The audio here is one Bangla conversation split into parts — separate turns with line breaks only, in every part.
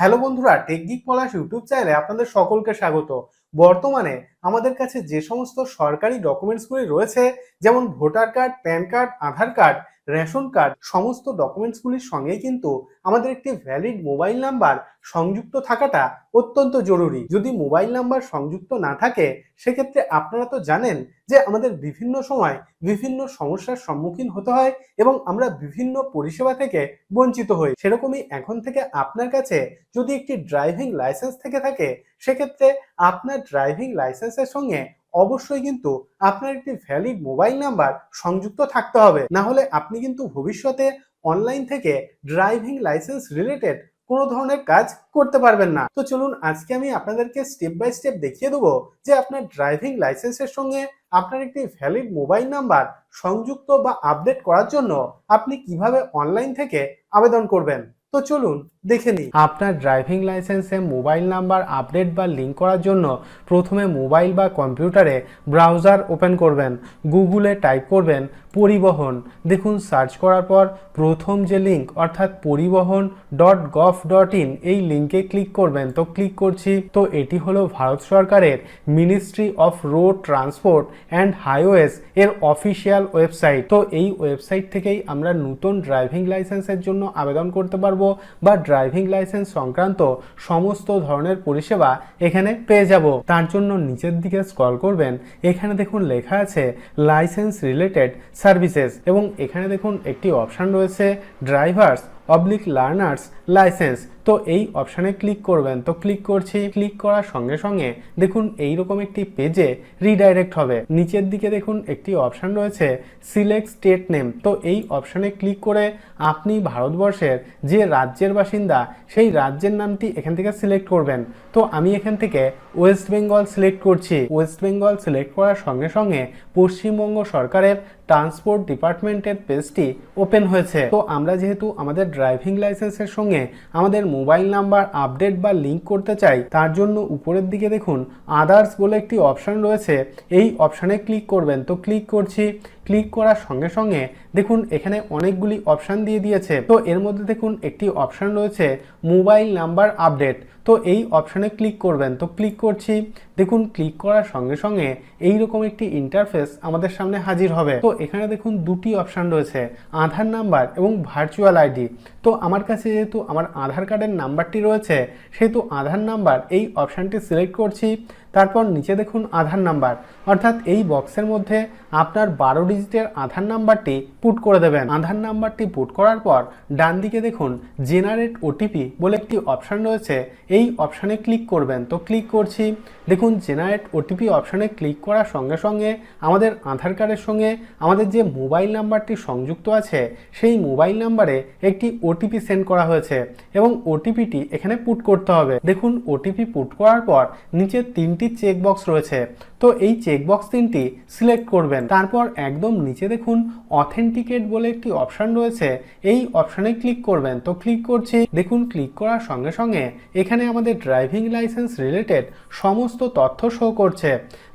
হ্যালো বন্ধুরা টেকগিক পলাশ ইউটিউব চ্যানেলে আপনাদের সকলকে স্বাগত। বর্তমানে আমাদের কাছে যে সমস্ত সরকারি ডকুমেন্টসগুলি রয়েছে, যেমন voter card PAN card Aadhaar card ration card, সমস্ত ডকুমেন্টসগুলির সঙ্গে কিন্তু আমাদের একটি ভ্যালিড মোবাইল নাম্বার সংযুক্ত থাকাটা অত্যন্ত জরুরি। যদি মোবাইল নাম্বার সংযুক্ত না থাকে, সেক্ষেত্রে আপনারা তো জানেন যে আমাদের বিভিন্ন সময় বিভিন্ন সমস্যার সম্মুখীন হতে হয় এবং আমরা বিভিন্ন পরিষেবা থেকে বঞ্চিত হই। সেরকমই এখন থেকে আপনার কাছে যদি একটি ড্রাইভিং লাইসেন্স থেকে থাকে, সেক্ষেত্রে আপনার ড্রাইভিং লাইসেন্সের সঙ্গে অবশ্যই কিন্তু আপনার একটি ভ্যালিড মোবাইল নাম্বার সংযুক্ত থাকতে হবে। না হলে আপনি কিন্তু ভবিষ্যতে অনলাইন থেকে ড্রাইভিং লাইসেন্স রিলেটেড কোনো ধরনের কাজ করতে পারবেন না। তো চলুন আজকে আমি আপনাদেরকে স্টেপ বাই স্টেপ দেখিয়ে দেবো যে আপনার ড্রাইভিং লাইসেন্সের সঙ্গে আপনার একটি ভ্যালিড মোবাইল নাম্বার সংযুক্ত বা আপডেট করার জন্য আপনি কীভাবে অনলাইন থেকে আবেদন করবেন। তো চলুন দেখে নিই। আপনার ড্রাইভিং লাইসেন্সে মোবাইল নাম্বার আপডেট বা লিঙ্ক করার জন্য প্রথমে মোবাইল বা কম্পিউটারে ব্রাউজার ওপেন করবেন, গুগলে টাইপ করবেন পরিবহন। দেখুন, সার্চ করার পর প্রথম যে লিঙ্ক, অর্থাৎ পরিবহন ডট গভ ডট ইন, এই লিঙ্কে ক্লিক করবেন। তো ক্লিক করছি। তো এটি হলো ভারত সরকারের ministry of road transport and highways এর অফিসিয়াল ওয়েবসাইট তো এই ওয়েবসাইট থেকেই আমরা নতুন ড্রাইভিং লাইসেন্সের জন্য আবেদন করতে পারব বা ড্রাইভিং লাইসেন্স সংক্রান্ত সমস্ত ধরনের পরিষেবা এখানে পেয়ে যাব। তার জন্য নিচের দিকে স্ক্রল করবেন, এখানে দেখুন লেখা আছে লাইসেন্স রিলেটেড সার্ভিসেস এবং এখানে দেখুন একটি অপশান রয়েছে ড্রাইভার্স অবলিক লার্নার্স লাইসেন্স তো এই অপশানে ক্লিক করবেন। তো ক্লিক করছি। ক্লিক করার সঙ্গে সঙ্গে দেখুন এই রকম একটি পেজে রিডাইরেক্ট হবে। নিচের দিকে দেখুন একটি অপশান রয়েছে সিলেক্ট স্টেট নেম তো এই অপশানে ক্লিক করে আপনি ভারতবর্ষের যে রাজ্যের বাসিন্দা, সেই রাজ্যের নামটি এখান থেকে সিলেক্ট করবেন। তো আমি এখান থেকে ওয়েস্ট বেঙ্গল সিলেক্ট করছি। ওয়েস্ট বেঙ্গল সিলেক্ট করার সঙ্গে সঙ্গে পশ্চিমবঙ্গ সরকারের ট্রান্সপোর্ট ডিপার্টমেন্টের পেজটি ওপেন হয়েছে। তো আমরা যেহেতু আমাদের ড্রাইভিং লাইসেন্সের সঙ্গে আমাদের মোবাইল নাম্বার আপডেট বা লিঙ্ক করতে চাই, তার জন্য উপরের দিকে দেখুন আদার্স বলে একটি অপশান রয়েছে। এই অপশানে ক্লিক করবেন। তো ক্লিক করছি। ক্লিক করার সঙ্গে সঙ্গে দেখুন এখানে অনেকগুলি অপশান দিয়ে দিয়েছে। তো এর মধ্যে দেখুন একটি অপশান রয়েছে মোবাইল নাম্বার আপডেট। তো এই অপশানে ক্লিক করবেন। তো ক্লিক করছি। দেখুন ক্লিক করার সঙ্গে সঙ্গে এই রকম একটি ইন্টারফেস আমাদের সামনে হাজির হবে। তো এখানে দেখুন দুটি অপশান রয়েছে, আধার নাম্বার এবং ভার্চুয়াল আইডি তো আমার কাছে যেহেতু আমার আধার কার্ডের নাম্বারটি রয়েছে, সেহেতু আধার নাম্বার এই অপশানটি সিলেক্ট করছি। তারপর নিচে দেখুন আধার নাম্বার। অর্থাৎ এই বক্সের মধ্যে আপনার বারো ডিজিটের আধার নাম্বারটি পুট করে দেবেন। আধার নাম্বারটি পুট করার পর ডান দিকে দেখুন জেনারেট ওটিপি বলে একটি অপশান রয়েছে। এই অপশানে ক্লিক করবেন। তো ক্লিক করছি। দেখুন জেনারেট ওটিপি অপশানে ক্লিক করার সঙ্গে সঙ্গে আমাদের আধার কার্ডের সঙ্গে আমাদের যে মোবাইল নাম্বারটি সংযুক্ত আছে, সেই মোবাইল নাম্বারে একটি ওটিপি সেন্ড করা হয়েছে এবং ওটিপিটি এখানে পুট করতে হবে। দেখুন ওটিপি পুট করার পর নিচে তিনটি চেক বক্স রয়েছে। তো এই চেকবক্স তিনটি সিলেক্ট করবেন। তারপর একদম নিচে দেখুন অথেন্টিকেট বলে একটি অপশান রয়েছে। এই অপশানে ক্লিক করবেন। তো ক্লিক করছি। দেখুন ক্লিক করার সঙ্গে সঙ্গে এখানে আমাদের ড্রাইভিং লাইসেন্স রিলেটেড সমস্ত তথ্য শো করছে।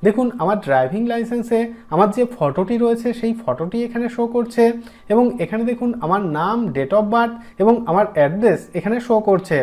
দেখুন, আমার ড্রাইভিং লাইসেন্সে আমার যে ফটোটি রয়েছে, সেই ফটোটি এখানে শো করছে এবং এখানে দেখুন, আমার নাম ডেট অফ বার্থ এবং আমার অ্যাড্রেস এখানে শো করছে।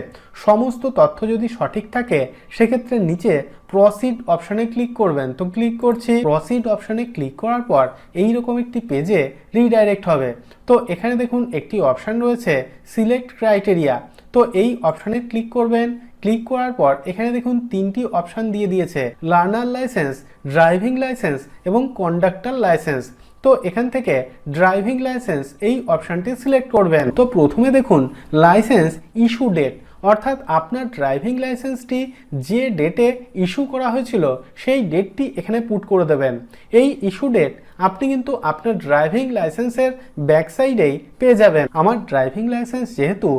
সমস্ত তথ্য যদি সঠিক থাকে, সেক্ষেত্রে নিচে প্রসিড অপশানে ক্লিক করবেন। তো ক্লিক করছি প্রসিড অপশানে ক্লিক করার পর এই রকম একটি পেজে রিডাইরেক্ট হবে। তো এখানে দেখুন, একটি অপশান রয়েছে সিলেক্ট ক্রাইটেরিয়া তো এই অপশানে ক্লিক করবেন। ক্লিক করার পর এখানে দেখুন, তিনটি অপশান দিয়ে দিয়েছে লার্নার লাইসেন্স ড্রাইভিং লাইসেন্স এবং কন্ডাক্টর লাইসেন্স। তো এখান থেকে ড্রাইভিং লাইসেন্স এই অপশানটি সিলেক্ট করবেন। তো প্রথমে দেখুন, লাইসেন্স ইস্যু ডেট। অর্থাৎ আপনার ড্রাইভিং লাইসেন্সটি যে ডেটে ইস্যু করা হয়েছিল, সেই ডেটটি এখানে পুট করে দেবেন। এই ইস্যু ডেট আপনি কিন্তু আপনার ড্রাইভিং লাইসেন্সের ব্যাক সাইডেই পেয়ে যাবেন। আমার ড্রাইভিং লাইসেন্স যেহেতু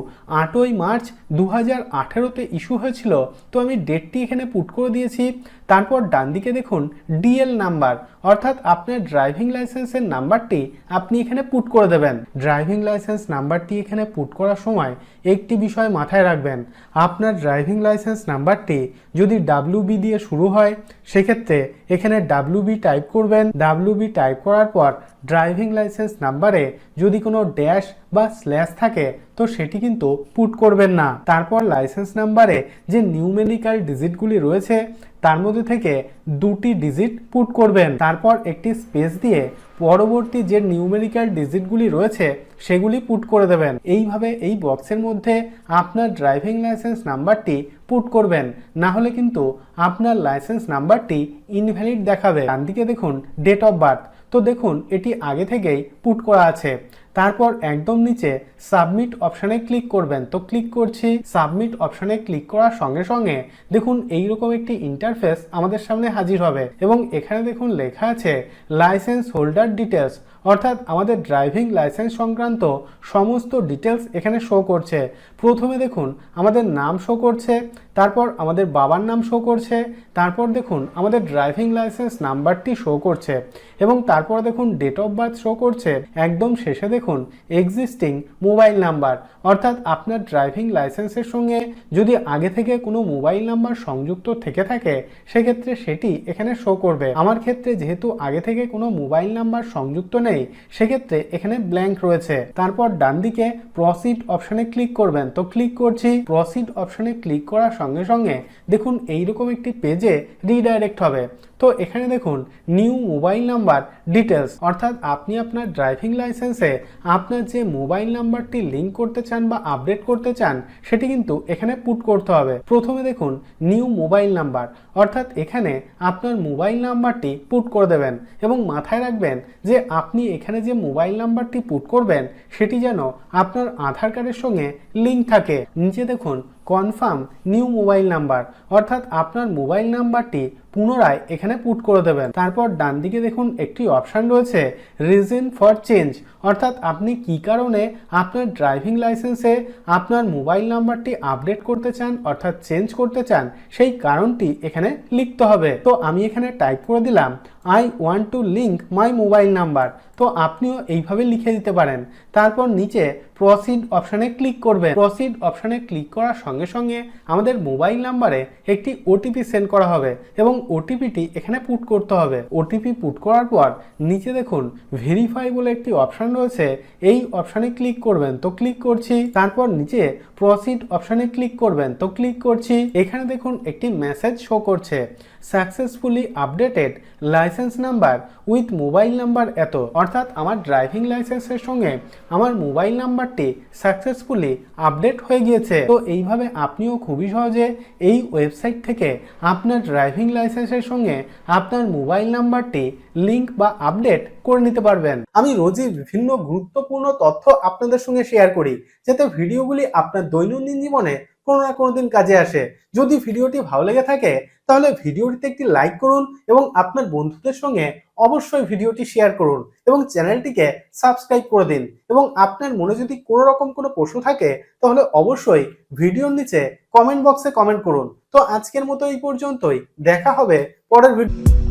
আটই মার্চ দু হাজার আঠেরোতে ইস্যু হয়েছিল, তো আমি ডেটটি এখানে পুট করে দিয়েছি। তারপর ডান দিকে দেখুন ডিএল নাম্বার অর্থাৎ আপনার ড্রাইভিং লাইসেন্সের নাম্বারটি আপনি এখানে পুট করে দেবেন। ড্রাইভিং লাইসেন্স নাম্বারটি এখানে পুট করার সময় একটি বিষয় মাথায় রাখবেন। আপনার ড্রাইভিং লাইসেন্স নাম্বারটি যদি ডাব্লিউ বি দিয়ে শুরু হয়, সেক্ষেত্রে এখানে ডাব্লিউ বি টাইপ করবেন। ডাব্লিউ বি টাইপ করার পর ড্রাইভিং লাইসেন্স নাম্বারে যদি কোনো ড্যাশ বা স্ল্যাশ থাকে, তো সেটি কিন্তু পুট করবেন না। তারপর লাইসেন্স নাম্বারে যে নিউমেরিক্যাল ডিজিটগুলি রয়েছে, তার মধ্যে থেকে দুটি ডিজিট পুট করবেন। তারপর একটি স্পেস দিয়ে পরবর্তী যে নিউমেরিক্যাল ডিজিটগুলি রয়েছে, সেগুলি পুট করে দেবেন। এইভাবে এই বক্সের মধ্যে আপনার ড্রাইভিং লাইসেন্স নাম্বারটি পুট করবেন। না হলে কিন্তু আপনার লাইসেন্স নাম্বারটি ইনভ্যালিড দেখাবে। ডান দিকে দেখুন ডেট অফ বার্থ তো দেখুন, এটি আগে থেকেই পুট করা আছে। তারপর একদম নিচে সাবমিট অপশানে ক্লিক করবেন। তো ক্লিক করছি সাবমিট অপশানে ক্লিক করার সঙ্গে সঙ্গে দেখুন এইরকম একটি ইন্টারফেস আমাদের সামনে হাজির হবে। এবং এখানে দেখুন লেখা আছে লাইসেন্স হোল্ডার ডিটেলস অর্থাৎ আমাদের ড্রাইভিং লাইসেন্স সংক্রান্ত সমস্ত ডিটেলস এখানে শো করছে। প্রথমে দেখুন, আমাদের নাম শো করছে, তারপর আমাদের বাবার নাম শো করছে, তারপর দেখুন, আমাদের ড্রাইভিং লাইসেন্স নাম্বারটি শো করছে, এবং তারপর দেখুন ডেট অফ বার্থ শো করছে। একদম শেষে দেখুন এক্সিস্টিং মোবাইল নাম্বার অর্থাৎ আপনার ড্রাইভিং লাইসেন্সের সঙ্গে যদি আগে থেকে কোনো মোবাইল নাম্বার সংযুক্ত থেকে থাকে, সেক্ষেত্রে সেটি এখানে শো করবে। আমার ক্ষেত্রে যেহেতু আগে থেকে কোনো মোবাইল নাম্বার সংযুক্ত নেই সেক্ষেত্রে এখানে ব্ল্যাঙ্ক রয়েছে। তারপর ডান দিকে প্রসিড অপশনে ক্লিক করবেন। তো ক্লিক করছি প্রসিড অপশনে ক্লিক করার সঙ্গে সঙ্গে দেখুন এইরকম একটি পেজে রিডাইরেক্ট হবে। তো এখানে দেখুন নিউ মোবাইল নাম্বার ডিটেলস অর্থাৎ আপনি আপনার ড্রাইভিং লাইসেন্সে আপনার যে মোবাইল নাম্বারটি লিঙ্ক করতে চান বা আপডেট করতে চান, সেটি কিন্তু এখানে পুট করতে হবে। প্রথমে দেখুন নিউ মোবাইল নাম্বার অর্থাৎ এখানে আপনার মোবাইল নাম্বারটি পুট করে দেবেন এবং মাথায় রাখবেন যে আপনি এখানে যে মোবাইল নাম্বারটি পুট করবেন, সেটি যেন আপনার আধার কার্ডের সঙ্গে লিঙ্ক থাকে। নিচে দেখুন কনফার্ম নিউ মোবাইল নাম্বার অর্থাৎ আপনার মোবাইল নাম্বারটি পুনরায় এখানে পুট করে দেবেন। তারপর ডান দিকে দেখুন, একটি অপশান রয়েছে রিজন ফর চেঞ্জ অর্থাৎ আপনি কি কারণে আপনার ড্রাইভিং লাইসেন্সে আপনার মোবাইল নাম্বারটি আপডেট করতে চান, অর্থাৎ চেঞ্জ করতে চান, সেই কারণটি এখানে লিখতে হবে। তো আমি এখানে টাইপ করে দিলাম I want to link my mobile number তো আপনিও এইভাবে লিখে দিতে পারেন। তারপর নিচে প্রসিড অপশানে ক্লিক করবেন। প্রসিড অপশানে ক্লিক করার সঙ্গে সঙ্গে আমাদের মোবাইল নাম্বারে একটি ওটিপি সেন্ড করা হবে এবং ওটিপিটি এখানে পুট করতে হবে। ওটিপি পুট করার পর নিচে দেখুন ভেরিফাই বলে একটি অপশান রয়েছে। এই অপশানে ক্লিক করবেন, তো ক্লিক করছি। তারপর নিচে প্রসিড অপশানে ক্লিক করবেন, তো ক্লিক করছি। এখানে দেখুন একটি মেসেজ শো করছে। Successfully updated license number with mobile number এত। অর্থাৎ আমার ড্রাইভিং লাইসেন্সের সঙ্গে আমার মোবাইল নাম্বারটি সাকসেসফুলি আপডেট হয়ে গিয়েছে। তো এইভাবে আপনিও খুবই সহজে এই ওয়েবসাইট থেকে আপনার ড্রাইভিং লাইসেন্সের সঙ্গে আপনার মোবাইল নাম্বারটি লিঙ্ক বা আপডেট করে নিতে পারবেন। আমি রোজই বিভিন্ন গুরুত্বপূর্ণ তথ্য আপনাদের সঙ্গে শেয়ার করি, যাতে ভিডিওগুলি আপনার দৈনন্দিন জীবনে কোনো না কোনো দিন কাজে আসে। যদি ভিডিওটি ভালো লেগে থাকে, তাহলে ভিডিওটিতে একটি লাইক করুন এবং আপনার বন্ধুদের সঙ্গে অবশ্যই ভিডিওটি শেয়ার করুন এবং চ্যানেলটিকে সাবস্ক্রাইব করে দিন এবং আপনার মনে যদি কোনো রকম কোনো প্রশ্ন থাকে, তাহলে অবশ্যই ভিডিওর নিচে কমেন্ট বক্সে কমেন্ট করুন। তো আজকের মতো এই পর্যন্তই। দেখা হবে পরের ভিডিও